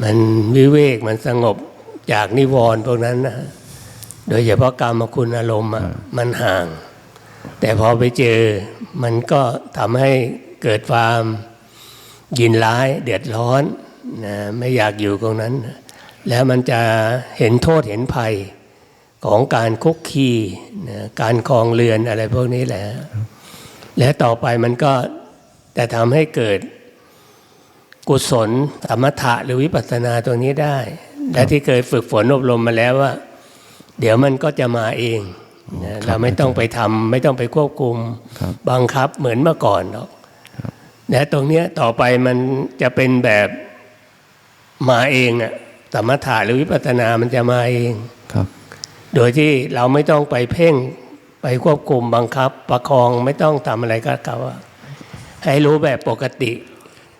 มันวิเวกมันสงบจากนิวรณ์พวกนั้นนะโดยเฉพาะกรรมคุณอารมณ์อะมันห่าง แต่พอไปเจอมันก็ทำให้เกิดความยินร้ายเดือดร้อนนะไม่อยากอยู่ตรงนั้นนะแล้วมันจะเห็นโทษเห็นภัยของการคุกคีนะการคลองเรือนอะไรพวกนี้แหละ และต่อไปมันก็จะทำให้เกิด กุศลสมถะหรือวิปัสสนาตรงนี้ได้ และที่เคยฝึกฝนอบรมมาแล้วว่า เดี๋ยวมันก็จะมาเองนะเราไม่ต้องไปทำไม่ต้องไปควบคุมครับบังคับเหมือนเมื่อก่อนหรอกและตรงเนี้ยต่อไปมันจะเป็นแบบมาเองอะสมถะหรือวิปัสสนามันจะมาเองครับ โดยที่เราไม่ต้องไปเพ่งไปควบคุมบังคับ ประคองไม่ต้องทำอะไรก็เขาอะให้รู้แบบปกติ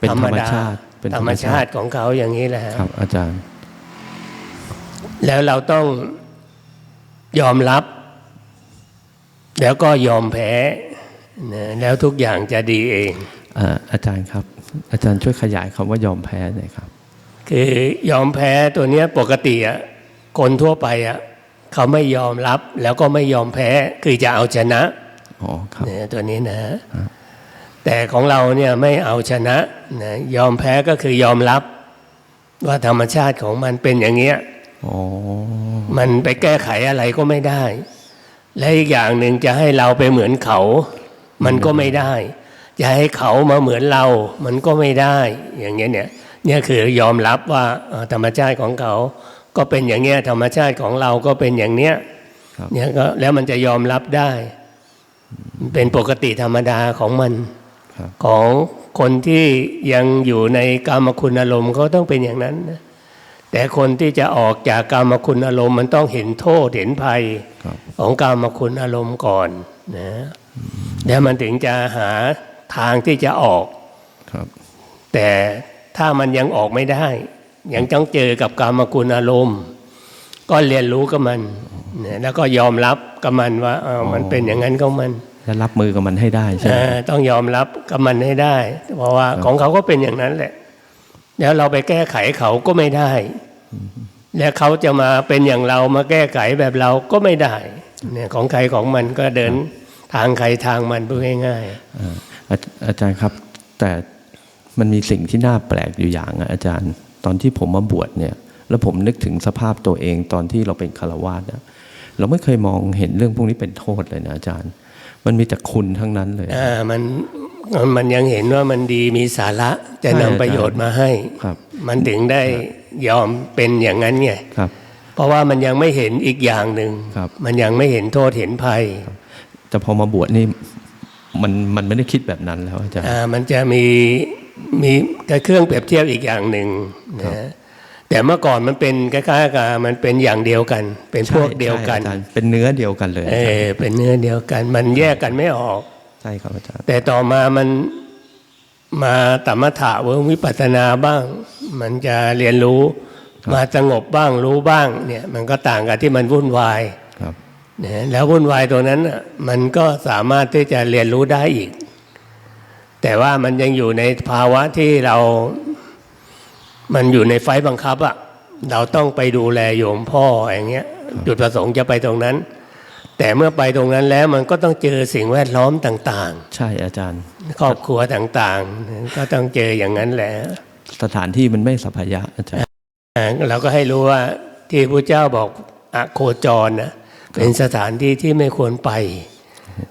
เป็นธรรมชาติเป็นธรรมชาติของเขาอย่างนี้แหละฮะครับ อาจารย์ แล้วเราต้องยอมรับ แล้วก็ยอมแพ้นะแล้วทุกอย่างจะดีเองอ่าอาจารย์ครับ อาจารย์ช่วยขยายคำว่ายอมแพ้หน่อยครับ คือยอมแพ้ตัวเนี้ยปกติอะคนทั่วไปอะเขาไม่ยอมรับแล้วก็ไม่ยอมแพ้คือจะเอาชนะอ๋อครับเนี่ยตัวนี้นะ แต่ของเราเนี่ยไม่เอาชนะนะยอมแพ้ก็คือยอมรับ ว่าธรรมชาติของมันเป็นอย่างเงี้ยอ๋อมันไปแก้ไขอะไรก็ไม่ได้ และอีกอย่างหนึ่งจะให้เราไปเหมือนเขา มันก็ไม่ได้ จะให้เขามาเหมือนเรา มันก็ไม่ได้ อย่างเงี้ยเนี่ยเนี่ยคือยอมรับว่าเอ่อธรรมชาติของเขา ก็เป็นอย่างเงี้ยธรรมชาติของเราก็เป็นอย่างเนี้ยครับเนี่ยก็แล้วมันจะยอมรับได้ เป็นปกติธรรมดาของมันครับ ของคนที่ยังอยู่ในกามคุณอารมณ์เขาต้องเป็นอย่างนั้นนะแต่คนที่จะออกจากกามคุณอารมณ์ มันต้องเห็นโทษเห็นภัยครับของกามคุณอารมณ์ก่อนนะแล้วมันถึงจะหาทางที่จะออกครับแต่ถ้ามันยังออกไม่ได้ ยังต้องเจอกับกามคุณอารมณ์ ก็เรียนรู้กับมันนะแล้วก็ยอมรับกับมันว่าเออมันเป็นอย่างนั้นของมัน และรับมือกับมันให้ได้ใช่ไหมเอ่อต้องยอมรับกับมันให้ได้ เพราะว่าของเขาก็เป็นอย่างนั้นแหละ แล้วเราไปแก้ไขเขาก็ไม่ได้ และเขาจะมาเป็นอย่างเรามาแก้ไขแบบเราก็ไม่ได้เนี่ยของใครของมันก็เดินทางใครทางมันพูดง่ายอ่าอาอาจารย์ครับแต่มันมีสิ่งที่น่าแปลกอยู่อย่างอะอาจารย์ ตอนที่ผมมาบวชเนี่ย แล้วผมนึกถึงสภาพตัวเองตอนที่เราเป็นคารวาสอะเราไม่เคยมองเห็นเรื่องพวกนี้เป็นโทษเลยนะอาจารย์ มันมีแต่คุณทั้งนั้นเลยๆอ่ามันมันยังเห็นว่ามันดีมีสาระจะใช่นำประโยชน์มาให้ครับ มันถึงได้ยอมเป็นอย่างนั้นไงครับ เพราะว่ามันยังไม่เห็นอีกอย่างหนึ่งครับมันยังไม่เห็นโทษเห็นภัย แต่พอมาบวชนี่มันมันไม่ได้คิดแบบนั้นแล้วอาจารย์อ่ามันจะมีมีเครื่องเปรียบเทียบอีกอย่างหนึ่งนะ แต่เมื่อก่อนมันเป็นคล้ายๆกับมันเป็นอย่างเดียวกัน เป็นพวกเดียวกันใช่อาจารย์เป็นเนื้อเดียวกันเลยเออเป็นเนื้อเดียวกัน มันแยกกันไม่ออกใช่ครับอาจารย์แต่ต่อมามันมาตมถะเวิวิปัสสนาบ้าง มันจะเรียนรู้ มาสงบบ้างรู้บ้างเนี่ยมันก็ต่างกับที่มันวุ่นวายครับนะแล้ววุ่นวายตัวนั้นน่ะมันก็สามารถที่จะเรียนรู้ได้อีก แต่ว่ามันยังอยู่ในภาวะที่เรา มันอยู่ในไฟบังคับอะเราต้องไปดูแลโยมพ่ออย่างเงี้ยจุดประสงค์จะไปตรงนั้น แต่เมื่อไปตรงนั้นแล้วมันก็ต้องเจอสิ่งแวดล้อมต่างใช่อาจารย์ๆครอบครัวต่างๆ ก็ต้องเจออย่างนั้นแหละสถานที่มันไม่สัพยะอาจารย์อ่าเราก็ให้รู้ว่าที่พระเจ้าบอกอโคจรนะเป็นสถานที่ที่ไม่ควรไป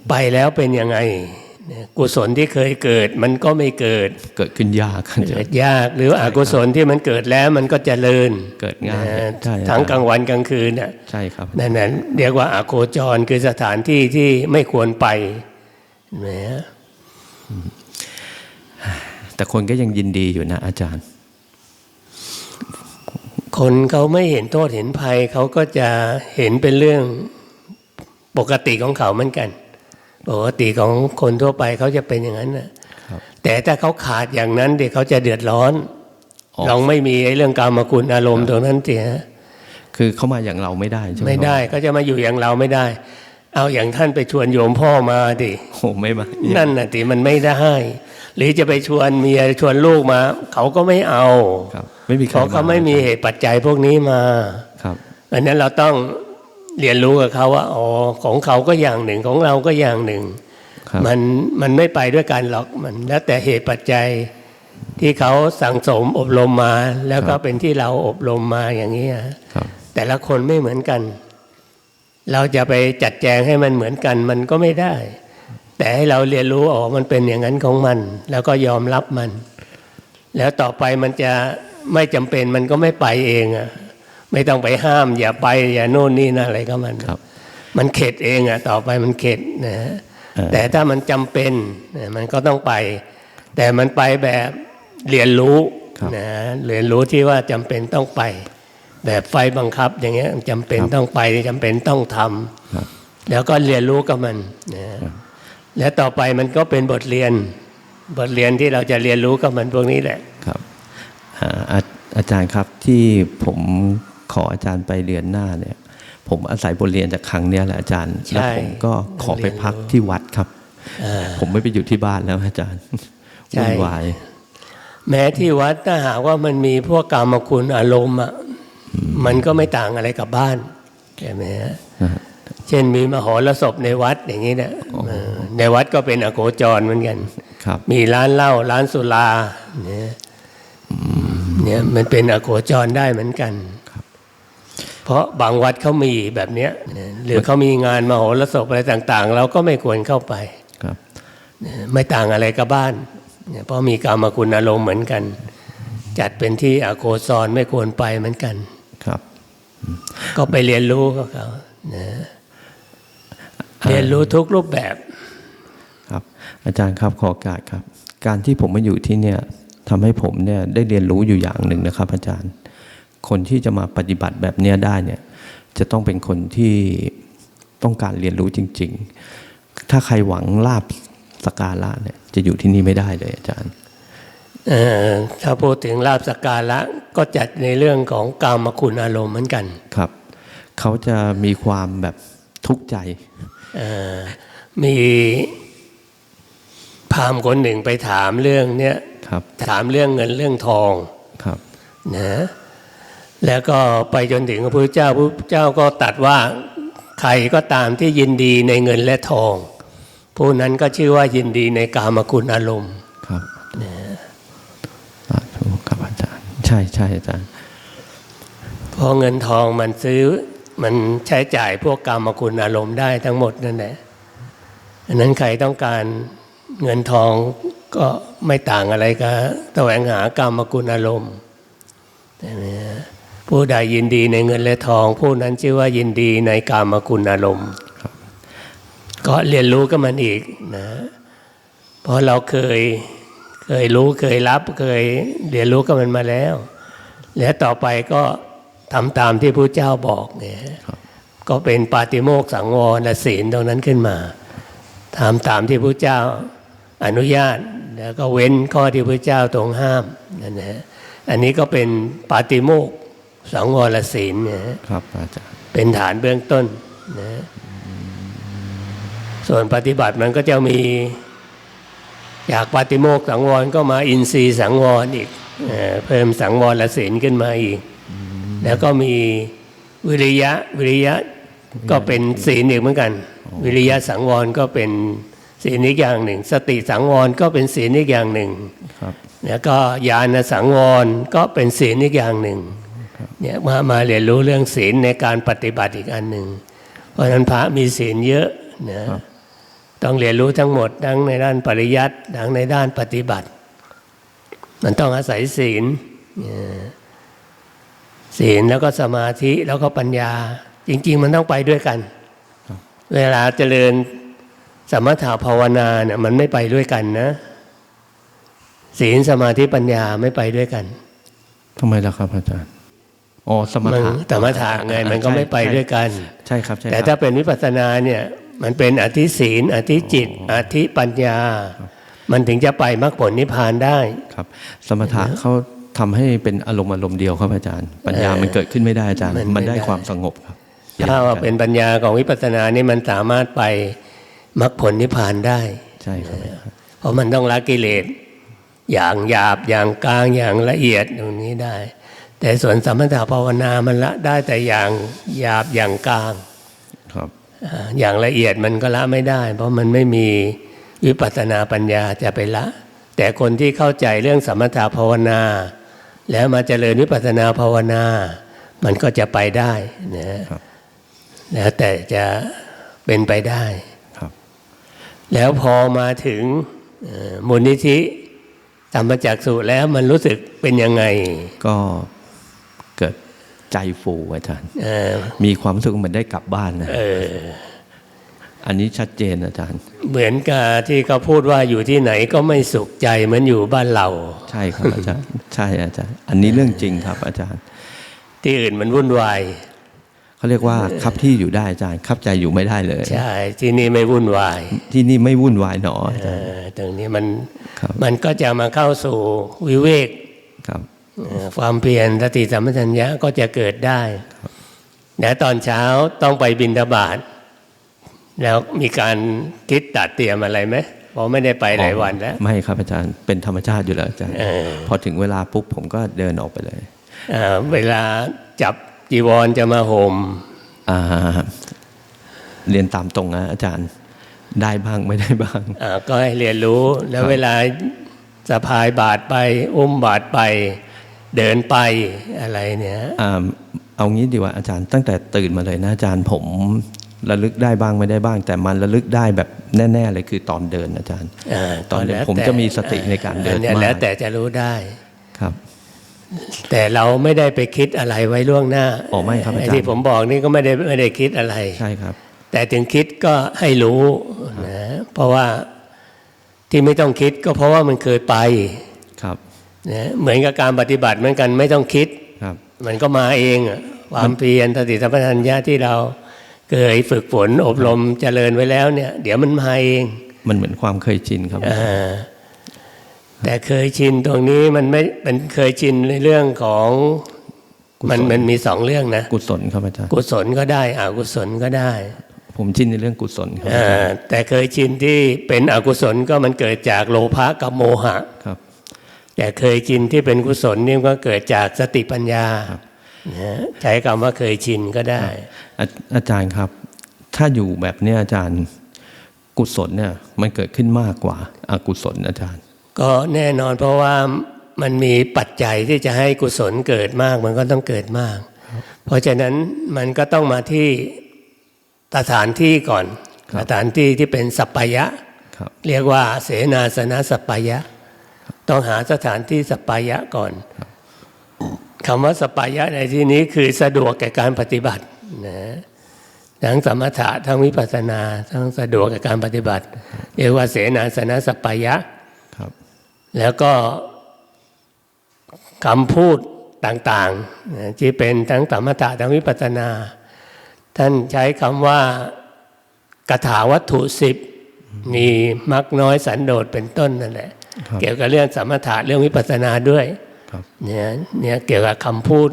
ไปแล้วเป็นยังไงเนี่ย กุศลที่เคยเกิดมันก็ไม่เกิด เกิดขึ้นยากอาจารเกิดย์ยาก หรืออกุศลที่มันเกิดแล้วมันก็เจริญเกิดง่ายนะใช่อาจารย์ทั้งกลางวันกลางคืนน่ะใช่ครับนั่นน่ะเรียกว่าอโคจรคือสถานที่ที่ไม่ควรไปนะแต่คนก็ยังยินดีอยู่นะ อาจารย์ คนเขาไม่เห็นโทษเห็นภัยเขาก็จะเห็นเป็นเรื่องปกติของเขาเหมือนกัน ปกติของคนทั่วไปเขาจะเป็นอย่างนั้นนะครับแต่ถ้าเขาขาดอย่างนั้นเดี๋ยวเขาจะเดือดร้อนอ๋อลองไม่มีไอ้เรื่องกามคุณอารมณ์ตรงนั้นเสียคือเข้ามาอย่างเราไม่ได้ใช่ไหมไม่ได้ก็จะมาอยู่อย่างเราไม่ได้ เอาอย่างท่านไปชวนโยมพ่อมาดิโอ้ไม่มานั่นน่ะติมันไม่ได้ หรือจะไปชวนเมียชวนลูกมา เขาก็ไม่เอาครับไม่มีใครเพราะเขาไม่มีเหตุปัจจัยพวกนี้มาครับอันนั้นเราต้อง เรียนรู้กับเขาว่าอ๋อของเขาก็อย่างหนึ่งของเราก็อย่างหนึ่งครับมันมันไม่ไปด้วยกันหรอกมันแล้วแต่เหตุปัจจัยที่เขาสั่งสมอบรมมา แล้วก็เป็นที่เราอบรมมาอย่างนี้ยครับแต่ละคนไม่เหมือนกัน เราจะไปจัดแจงให้มันเหมือนกันมันก็ไม่ได้ แต่ให้เราเรียนรู้อ๋อมันเป็นอย่างนั้นของมัน แล้วก็ยอมรับมัน แล้วต่อไปมันจะไม่จำเป็นมันก็ไม่ไปเองอะ ไม่ต้องไปห้าม อย่าไปอย่าโน่นนี่นะอะไรก็มันครับมันเข็ดเองอะต่อไปมันเข็ดนะฮะเออแต่ถ้ามันจำเป็นนะมันก็ต้องไป แต่มันไปแบบเรียนรู้นะเรียนรู้ที่ว่าจำเป็นต้องไป แบบไฟบังคับ อย่างเงี้ยจำเป็นต้องไปจำเป็นต้องทำครับแล้วก็เรียนรู้กับมันนะแล้วต่อไปมันก็เป็นบทเรียน บทเรียนที่เราจะเรียนรู้กับมันพวกนี้แหละครับอ่าอาอาจารย์ครับที่ผม ขออาจารย์ไปเรียนหน้าเนี่ย ผมอาศัยบทเรียนจากครั้งเนี้ยแหละอาจารย์ใช่แล้วผมก็ขอไปพักที่วัดครับอ่าผมไม่ไปอยู่ที่บ้านแล้วอาจารย์ใช่วุ่นวายแม้ที่วัดถ้าหากว่ามันมีพวกกรรมคุณอารมณ์อะมันก็ไม่ต่างอะไรกับบ้านใช่ไหมฮะนะฮะเช่นมีมหรสพในวัดอย่างนี้เนี่ยเออในวัดก็เป็นอโคจรเหมือนกันครับมีร้านเหล้าร้านสุราเนี่ยเนี่ยมันเป็นอโคจรได้เหมือนกัน เพราะบางวัดเขามีแบบเนี้ยเนี่ยหรือเขามีงานมโหรสพอะไรต่าง ๆ เราก็ไม่ควรเข้าไปครับเนี่ยไม่ต่างอะไรกับบ้านเนี่ยเพราะมีกรรมคุณอารมณ์เหมือนกัน จัดเป็นที่อโคจรไม่ควรไปเหมือนกันครับ ก็ไปเรียนรู้กับเขานะเรียนรู้ทุกรูปแบบครับ อาจารย์ครับขอโอกาสครับ การที่ผมมาอยู่ที่เนี่ยทำให้ผมเนี่ยได้เรียนรู้อยู่อย่างหนึ่งนะครับ อาจารย์ คนที่จะมาปฏิบัติแบบเนี้ยได้เนี่ยจะต้องเป็นคนที่ต้องการเรียนรู้จริง ๆ ถ้าใครหวังลาบสกการะเนี่ยจะอยู่ที่นี่ไม่ได้เลยอาจารย์เอ่อถ้าพูดถึงลาบสกการะก็จัดในเรื่องของกามคุณอารมณ์เหมือนกันครับ เขาจะมีความแบบทุกข์ใจเอ่อมีพราหมณ์คนหนึ่งไปถามเรื่องเนี้ยครับถามเรื่องเงินเรื่องทองครับนะ แล้วก็ไปจนถึงพระพุทธเจ้าพระพุทธเจ้าก็ตรัดว่าใครก็ตามที่ยินดีในเงินและทอง ผู้นั้นก็ชื่อว่ายินดีในกามคุณอารมณ์ครับสาธุครับอาจารย์ ใช่ใช่อาจารย์เพราะเงินทองมันซื้อมันใช้จ่ายพวกกรรมคุณอารมณ์ได้ทั้งหมดนั่นแหละอันนั้นใครต้องการเงินทองก็ไม่ต่างอะไรกับแสวงหากรรมคุณอารมณ์ใช่ไหมฮะ ผู้ใดยินดีในเงินและทอง ผู้นั้นชื่อว่ายินดีในกรรมคุณอารมณ์ก็เรียนรู้กับมันอีกนะเพราะเราเคยเคยรู้เคยรับเคยเรียนรู้กับมันมาแล้ว แล้วต่อไปก็ทำตามที่พระเจ้าบอกเนี่ยครับก็เป็นปาติโมกสังวรศีลตรงนั้นขึ้นมาทำตามที่พระเจ้าอนุญาตแล้วก็เว้นข้อที่พระเจ้าทรงห้ามนั่นนะฮะอันนี้ก็เป็นปาติโมก สังวรศีลเนี่ยฮะครับอาจารย์เป็นฐานเบื้องต้นนะส่วนปฏิบัติมันก็จะมีจากปาติโมกข์สังวรก็มาอินทรีย์สังวรอีกเอ่อเพิ่มสังวรและศีลขึ้นมาอีก แล้วก็มีวิริยะวิริยะก็เป็นศีลอีกเหมือนกัน วิริยะสังวรก็เป็นศีลอีกอย่างหนึ่ง สติสังวรก็เป็นศีลอีกอย่างหนึ่งครับแล้วก็ญาณสังวรก็เป็นศีลอีกอย่างหนึ่ง เนี่ยมามาเรียนรู้เรื่องศีลในการปฏิบัติอีกอันหนึ่งเพราะฉะนั้นพระมีศีลเยอะนะต้องเรียนรู้ทั้งหมดทั้งในด้านปริยัติทั้งในด้านปฏิบัติ มันต้องอาศัยศีลเนี่ยศีลแล้วก็สมาธิแล้วก็ปัญญา จริง ๆ มันต้องไปด้วยกัน เวลาเจริญสมถะภาวนาเนี่ยมันไม่ไปด้วยกันนะ ศีลสมาธิปัญญาไม่ไปด้วยกันทำไมล่ะครับอาจารย์ อ๋อสมมันถะสมถะไงมันก็ไม่ไปด้วยกัน ใช่ครับใช่แต่ครับถ้าเป็นวิปัสสนาเนี่ยมันเป็นอธิศีลอธิจิต อธิปัญญา มันถึงจะไปมรรคผลนิพพานได้ครับ สมถะเขาทำให้เป็นอารมณ์อารมณ์เดียวครับอาจารย์ ปัญญามันเกิดขึ้นไม่ได้อาจารย์ มันไม่มันได้ได้ความสงบครับถ้าว่าเป็นปัญญาของวิปัสสนานี่มันสามารถไปมรรคผลนิพพานได้ใช่ครับ เพราะมันต้องละกิเลสอย่างหยาบอย่างกลางอย่างละเอียดตรงนี้ได้ แต่ส่วนสมถะภาวนามันละได้แต่อย่างหยาบอย่างกลางครับอ่าอย่างละเอียดมันก็ละไม่ได้ เพราะมันไม่มีวิปัสสนาปัญญาจะไปละ แต่คนที่เข้าใจเรื่องสมถะภาวนา แล้วมาเจริญวิปัสสนาภาวนา มันก็จะไปได้นะครับแล้วแต่จะเป็นไปได้ครับแล้วพอมาถึงเอ่อมูลนิธิธรรมจักสุแล้วมันรู้สึกเป็นยังไง ก็เกิด ใจฟูอาจารย์เอ่อมีความรู้สึกเหมือนได้กลับบ้านนะเอออันนี้ชัดเจนอาจารย์ เหมือนกับที่เขาพูดว่าอยู่ที่ไหนก็ไม่สุขใจเหมือนอยู่บ้านเรา ใช่ครับอาจารย์ใช่อาจารย์ อันนี้เรื่องจริงครับ อาจารย์ ที่อื่นมันวุ่นวายเขาเรียกว่าคับที่อยู่ได้อาจารย์คับใจอยู่ไม่ได้เลย ใช่ที่นี่ไม่วุ่นวาย ที่นี่ไม่วุ่นวายหนออาเอจารย์อตรงนี้มันครับมันก็จะมาเข้าสู่วิเวกครับเอ่อ ความเพียรสติสัมปชัญญะก็จะเกิดได้แล้วตอนเช้าต้องไปบินทบาทแล้วมีการคิดตัดเตรียมอะไรไหมเพราะไม่ได้ไปหลายวันแล้ว ไม่ครับอาจารย์เป็นธรรมชาติอยู่แล้วอาจารย์เออพอถึงเวลาปุ๊บผมก็เดินออกไปเลยเอ่อเวลาจับจีวรจะมาห่มอ่าเรียนตามตรงนะอาจารย์ได้บ้างไม่ได้บ้างอ่าก็ให้เรียนรู้แล้วครับเวลาสะพายบาทไปอุ้มบาทไป เดินไปอะไรเนี่ยอ่าเอางี้ดีกว่าอาจารย์ตั้งแต่ตื่นมาเลยนะอาจารย์ผมระลึกได้บ้างไม่ได้บ้าง แต่มันระลึกได้แบบแน่ ๆ เลยคือตอนเดินอาจารย์าตอนเดินก็แล้วผมแต่จะมีสติในการเดินอัยมากแล้วแต่จะรู้ได้ครับ แต่เราไม่ได้ไปคิดอะไรไว้ล่วงหน้าอ๋อไม่ครับอาจารย์ไที่ผมบอกนี่ก็ไม่ได้ไม่ได้คิดอะไรใช่ครับ แต่ถึงคิดก็ให้รู้นะเพราะว่าที่ไม่ต้องคิดก็เพราะว่ามันเคยไปครับนะ เหมือนกับการปฏิบัติเหมือนกันไม่ต้องคิดครับมันก็มาเองอะความเพียรสติสัมปชัญญะที่เราเคยฝึกฝนอบรมเจริญไว้แล้วเนี่ย เดี๋ยวมันมาเอง มันเหมือนความเคยชินครับอ่าแต่เคยชินตรงนี้มันไม่เป็นเคยชินในเรื่องของมันมันมีสองเรื่องนะ กุศลครับอาจารย์กุศลก็ได้อกุศลก็ได้ ผมชินในเรื่องกุศลครับอ่าแต่เคยชินที่เป็นอกุศลก็มันเกิดจากโลภะกับโมหะครับ แต่เคยชินที่เป็นกุศลนี่ก็เกิดจากสติปัญญาครับนะใช้คำว่าเคยชินก็ได้ อาอาจารย์ครับ ถ้าอยู่แบบเนี้ยอาจารย์ กุศลเนี่ยมันเกิดขึ้นมากกว่าอากุศลอาจารย์ ก็แน่นอนเพราะว่ามันมีปัจจัยที่จะให้กุศลเกิดมากมันก็ต้องเกิดมาก เพราะฉะนั้นมันก็ต้องมาที่สถานที่ก่อนครับสถานที่ที่เป็นสัปปายะครับเรียกว่าเสนาสนะสัปปายะ ต้องหาสถานที่สัปปายะก่อนคำว่าสัปปายะในที่นี้คือสะดวกแก่การปฏิบัตินะทั้งสมถะทั้งวิปัสสนาทั้งสะดวกแก่การปฏิบัติเรียกว่าเสนาสนะสัปปายะครับแล้วก็คำพูดต่างๆนะที่เป็นทั้งสมถะทั้งวิปัสสนา ท่านใช้คำว่ากถาวัตถุสิบมีมักน้อยสันโดษเป็นต้นนั่นแหละครับ เกี่ยวกับเรื่องสมถะเรื่องวิปัสสนาด้วยครับเนี่ยเนี่ยเกี่ยวกับคำพูด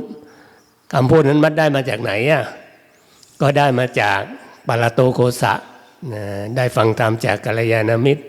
คำพูดนั้นมัดได้มาจากไหนอะก็ได้มาจากปาราโตโคสะนะได้ฟังธรรมจากกัลยาณมิตร